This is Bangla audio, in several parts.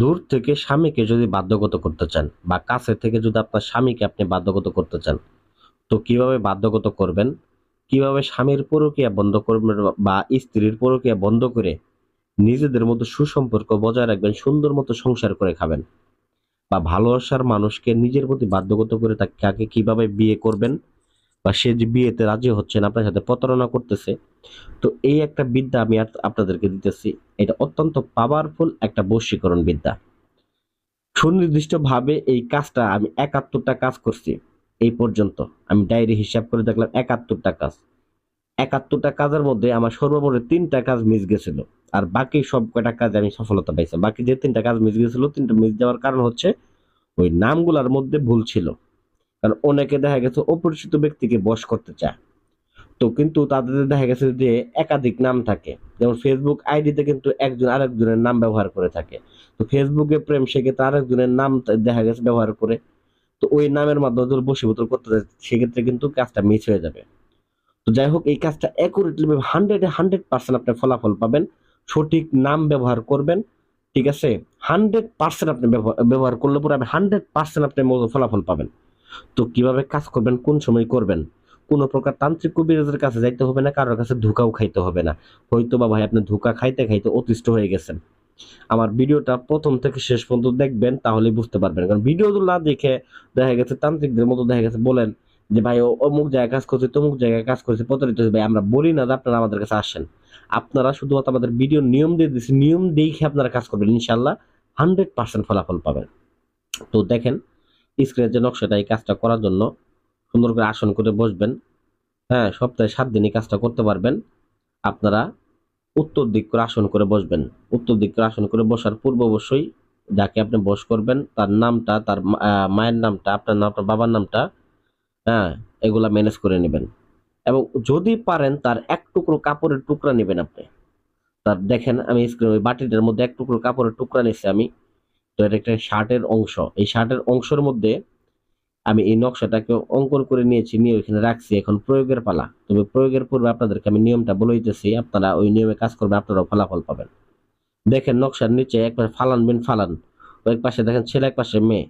দূর থেকে স্বামীকে যদি বাধ্যগত করতে চান বা কাছে থেকে যদি আপনার স্বামীকে আপনি বাধ্যগত করতে চান, তো কীভাবে বাধ্যগত করবেন? কীভাবে স্বামীর পরকীয়া বন্ধ করবেন বা স্ত্রীর পরকীয়া বন্ধ করে নিজেদের মধ্যে সুসম্পর্ক বজায় রাখবেন, সুন্দর মতো সংসার করে খাবেন? বা ভালোবাসার মানুষকে নিজের প্রতি বাধ্যগত করে তাকে কাকে কীভাবে বিয়ে করবেন? বা সে যে বিয়েতে রাজি হচ্ছেন আপনার সাথে প্রতারণা করতেছে, তো এই একটা বিদ্যা আমি আপনাদেরকে দিতেছি। এটা অত্যন্ত পাওয়ারফুল একটা বশীকরণ বিদ্যা। সুনির্দিষ্টভাবে এই কাজটা আমি একাত্তরটা কাজ করছি, এই পর্যন্ত। আমি ডায়েরি হিসাব করে দেখলাম একাত্তরটা কাজ। একাত্তরটা কাজের মধ্যে আমার সর্বমোট তিনটা কাজ মিস গেছিল, আর বাকি সব কয়টা কাজে আমি সফলতা পাইছি। বাকি যে তিনটা কাজ মিস গেছিল, তিনটা মিস যাওয়ার কারণ হচ্ছে ওই নামগুলোর মধ্যে ভুল ছিল। কারণ অনেকে দেখা গেছে অপরিচিত ব্যক্তিকে বশ করতে চায়। তো কিন্তু তাদের দেখা গেছে যে একাধিক নাম থাকে। যেমন ফেসবুক আইডিতে কিন্তু একজন আরেকজনের নাম ব্যবহার করে থাকে। তো ফেসবুকে প্রেম সেক্ষেত্রে আরেকজনের নাম দেখা গেছে ব্যবহার করে। তো ওই নামের মাধ্যমে যদি বসীভূত করতে যায় সেক্ষেত্রে কিন্তু কাজটা মিস হয়ে যাবে। তো যাই হোক, এই কাজটা অ্যাকুরেটলি হান্ড্রেডে হান্ড্রেড পার্সেন্ট আপনি ফলাফল পাবেন। সঠিক নাম ব্যবহার করবেন, ঠিক আছে? হান্ড্রেড পার্সেন্ট আপনি ব্যবহার- করলে পরে আপনি হান্ড্রেড পার্সেন্ট আপনি ফলাফল পাবেন। তো কীভাবে কাজ করবেন, কোন সময় করবেন? কোনো প্রকার তান্ত্রিক কবিরাজের কাছে যাইতে হবে না, কারোর কাছে ধোকাও খাইতে হবে না। হয়তো বা ভাই আপনি ধোকা খাইতে খাইতে অতিষ্ঠ হয়ে গেছেন। আমার ভিডিওটা প্রথম থেকে শেষ পর্যন্ত দেখবেন তাহলে বুঝতে পারবেন। কারণ ভিডিও না দেখে দেখা গেছে, তান্ত্রিকদের মতো দেখা গেছে, বলেন যে, ভাই অমুক জায়গায় কাজ করছে, তমুক জায়গায় কাজ করছে, প্রতারিত। ভাই, আমরা বলি না যে আপনারা আমাদের কাছে আসেন। আপনারা শুধুমাত্র আমাদের ভিডিও নিয়ম দিয়ে দিচ্ছি নিয়ম দেখে আপনারা কাজ করবেন। ইনশাল্লাহ হান্ড্রেড পার্সেন্ট ফলাফল পাবেন। তো দেখেন স্ক্রিনের যে নকশাটা, এই কাজটা করার জন্য সুন্দর করে আসন করে বসবেন। হ্যাঁ সপ্তাহে সাত দিনই কাজটা করতে পারবেন। আপনারা উত্তর দিক করে আসন করে বসবেন। উত্তর দিক করে আসন করে বসার পূর্ব অবশ্যই যাকে আপনি বস করবেন, তার নামটা, তার মায়ের নামটা, আপনার নাম, আপনার বাবার নামটা হ্যাঁ এগুলা ম্যানেজ করে নেবেন। এবং যদি পারেন, তার এক টুকরো কাপড়ের টুকরা নেবেন আপনি। তার দেখেন, আমি স্ক্রিন ওই বাটিটার মধ্যে এক টুকরো কাপড়ের টুকরা নিচ্ছি আমি। তো এটা একটা শার্টের অংশ। এই শার্টের অংশের মধ্যে আমি এই নকশাটাকে অঙ্কন করে নিয়েছি, নিয়ে ওইখানে রাখছি। এখন প্রয়োগের পালা। তবে প্রয়োগের পূর্বে আপনাদেরকে আমি নিয়মটা বলে দিতেছি, আপনারা ওই নিয়মে কাজ করবেন আপনারাও ফলাফল পাবেন। দেখেন নকশার নিচে এক পাশে ফালান বিন ফালান। ওই পাশে দেখেন ছেলে, এক পাশে মেয়ে।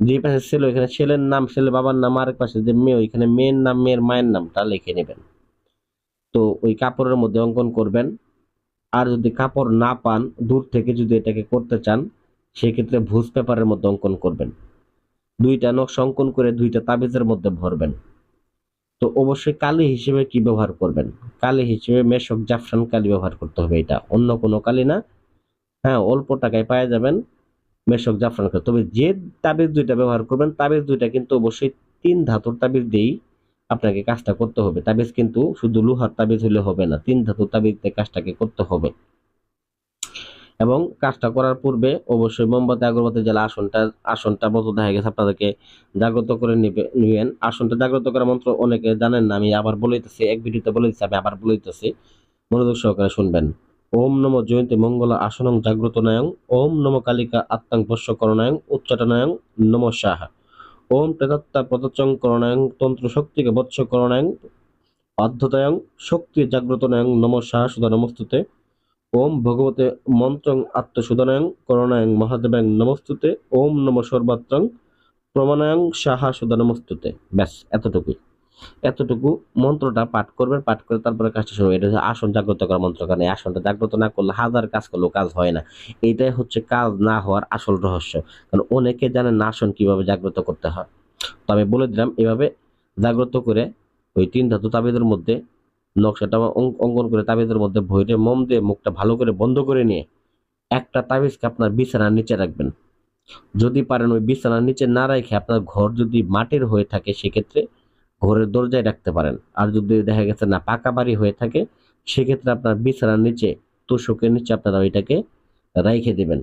যে পাশে ছেলে, ওইখানে ছেলের নাম, ছেলে বাবার নাম, আরেক পাশে যে মেয়ে, ওইখানে মেয়ের নাম, মেয়ের মায়ের নামটা লিখে নেবেন। তো ওই কাপড়ের মধ্যে অঙ্কন করবেন। আর যদি কাপড় না পান, দূর থেকে যদি এটাকে করতে চান সেক্ষেত্রে ভুজ পেপারের মধ্যে অঙ্কন করবেন। দুইটা নকশা অঙ্কন করে দুইটা তাবিজের মধ্যে ভরবেন। তো অবশ্যই কালি হিসেবে কি ব্যবহার করবেন? কালি হিসেবে মেশক জাফরান কালি ব্যবহার করতে হবে এটা। অন্য কোনো কালি না। হ্যাঁ অল্প টাকায় পাওয়া যাবেন মেশক জাফরান কালি। তবে যে তাবিজ দুইটা ব্যবহার করবেন, তাবিজ দুইটা কিন্তু অবশ্যই তিন ধাতুর তাবিজ দিয়েই আপনাকে কাজটা করতে হবে। তাবিজ কিন্তু শুধু লোহার তাবিজ হলে হবে না, তিন ধাতুর তাবিজ দিয়ে কাজটাকে করতে হবে। এবং কাজটা করার পূর্বে অবশ্যই মোমবাতি, আগরবাতি জ্বালা আসনটা আসনটা মতো দেখা গেছে। আপনাদেরকে জাগ্রত করে নিবে নিবেন। আসনটা জাগ্রত করার মন্ত্র অনেকে জানেন না, আমি আবার বলে দিতেছি এক ভিডিওতে বলে দিচ্ছি আমি আবার বলে দিতেছি মনোযোগ সহকারে শুনবেন। ওম নম জয়ন্তী মঙ্গল আসনং জাগ্রত নায়ং, ওম নম কালিকা আত্মাং বস্য করণায়ং উচ্চাটনায়ং নম সাহা। ওম প্রেতাত্মা প্রতচং করণায়ং, তন্ত্র শক্তিকে বৎস করণায়ং অধ্যতায়ং শক্তি জাগ্রত নায়ং নম সাহা, সুধা নমস্তুতে। ওম ভগবতে মন্ত্রং আত্মসুদনায়ং করণায়ং মহাদেবায়ং নমস্তুতে, ওম নম সর্বাত্রং প্রমাণায়ং সাহা সুদা নমস্তুতে। ব্যাস, এতটুকুই। এতটুকু মন্ত্রটা পাঠ করবেন, পাঠ করে তারপরে কাজটা শুরু এটা হচ্ছে আসন জাগ্রত করার মন্ত্র, কারণ আসনটা জাগ্রত না করলে হাজার কাজ করলেও কাজ হয় না। এইটাই হচ্ছে কাজ না হওয়ার আসল রহস্য, কারণ অনেকে জানেন না আসন কীভাবে জাগ্রত করতে হয়। তো আমি বলে দিলাম, এভাবে জাগ্রত করে ওই তিন ধাতু তাবিদের মধ্যে নকশাটা অঙ্ক- অঙ্কন করে তাবিজের মধ্যে ভইরে মম দিয়ে মুখটা ভালো করে বন্ধ করে নিয়ে একটা তাবিজকে আপনার বিছানার নিচে রাখবেন। যদি পারেন ওই বিছানার নিচে না রেখে আপনার ঘর যদি মাটির হয়ে থাকে, সেক্ষেত্রে ঘরের দরজায় রাখতে পারেন। আর যদি দেখা গেছে না পাকা বাড়ি হয়ে থাকে, সেক্ষেত্রে আপনার বিছানার নিচে, তোষকের নিচে আপনারা ওইটাকে রাইখে দেবেন।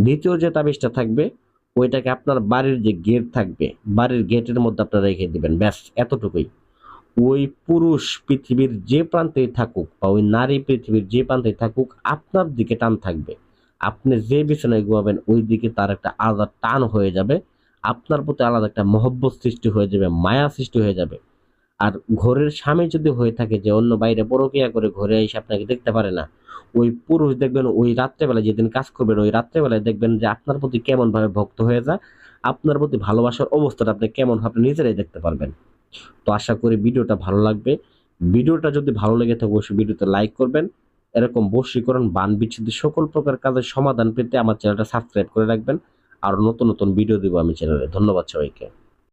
দ্বিতীয় যে তাবিজটা থাকবে, ওইটাকে আপনার বাড়ির যে গেট থাকবে, বাড়ির গেটের মধ্যে আপনারা রেখে দিবেন। ব্যাস, এতটুকুই। ওই পুরুষ পৃথিবীর যে প্রান্তেই থাকুক বা ওই নারী পৃথিবীর যে প্রান্তেই থাকুক, আপনার দিকে টান থাকবে। আপনি যে বিছানায় ঘুমাবেন, ওই দিকে তার একটা আলাদা টান হয়ে যাবে। আপনার প্রতি আলাদা একটা মহব্বত সৃষ্টি হয়ে যাবে, মায়া সৃষ্টি হয়ে যাবে। আর ঘরের স্বামী যদি হয়ে থাকে যে অন্য বাইরে পরকিয়া করে ঘরে এসে আপনাকে দেখতে পারে না, ওই পুরুষ দেখবেন ওই রাত্রেবেলা যেদিন কাজ করবেন, ওই রাত্রেবেলায় দেখবেন যে আপনার প্রতি কেমনভাবে ভক্ত হয়ে যায়, আপনার প্রতি ভালোবাসার অবস্থাটা আপনি কেমন আপনি নিজেরাই দেখতে পারবেন। তো আশা করি ভিডিওটা ভালো লাগবে। ভিডিওটা যদি ভালো লেগে থাকে, অবশ্যই ভিডিওতে লাইক করবেন। এরকম বশীকরণ বান বিচ্ছেদের সকল প্রকার কাজের সমাধান পেতে আমার চ্যানেলটা সাবস্ক্রাইব করে রাখবেন। আর নতুন নতুন ভিডিও দেবো আমি চ্যানেলে। ধন্যবাদ সবাইকে।